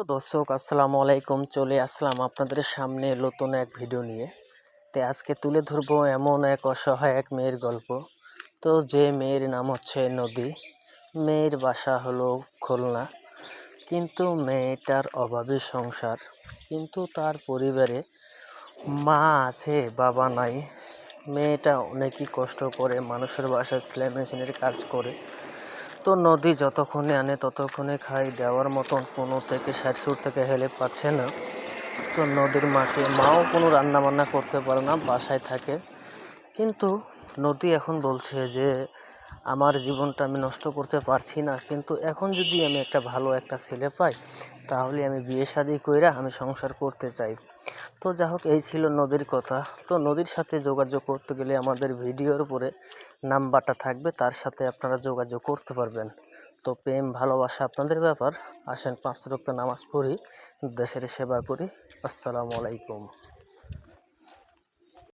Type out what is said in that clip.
তো দর্শক, আসসালামু আলাইকুম। চলে আসলাম আপনাদের সামনে নতুন এক ভিডিও নিয়ে। তো আজকে তুলে ধরবো এমন এক অসহায় এক মেয়ের গল্প। তো যে মেয়ের নাম হচ্ছে নদী। মেয়ের বাসা হলো খুলনা। কিন্তু মেয়েটার অভাবী সংসার। কিন্তু তার পরিবারে মা আছে, বাবা নাই। মেয়েটা অনেকই কষ্ট করে মানুষের বাসায় সেলাই মেশিনের কাজ করে। তো নদী যতক্ষণে আনে ততক্ষণে খাই। দেওয়ার মতন কোনো থেকে ষাট সুর থেকে হেল্প পাচ্ছে না। তো নদীর মাকে মাও কোনো রান্না বান্না করতে পারে না, বাসায় থাকে। কিন্তু নদী এখন বলছে যে আমার জীবনটা আমি নষ্ট করতে পারছি না। কিন্তু এখন যদি আমি একটা ভালো একটা ছেলে পাই, তাহলে আমি বিয়ে শাদি কইরা আমি সংসার করতে চাই। তো যা হোক এই ছিল নদীর কথা। তো নদীর সাথে যোগাযোগ করতে গেলে আমাদের ভিডিওর উপরে নাম্বারটা থাকবে, তার সাথে আপনারা যোগাযোগ করতে পারবেন। তো প্রেম, ভালোবাসা আপনাদের ব্যাপার। আসেন পাঁচ রক্ত নামাজ পড়ি, দেশের সেবা করি। আসসালামু আলাইকুম।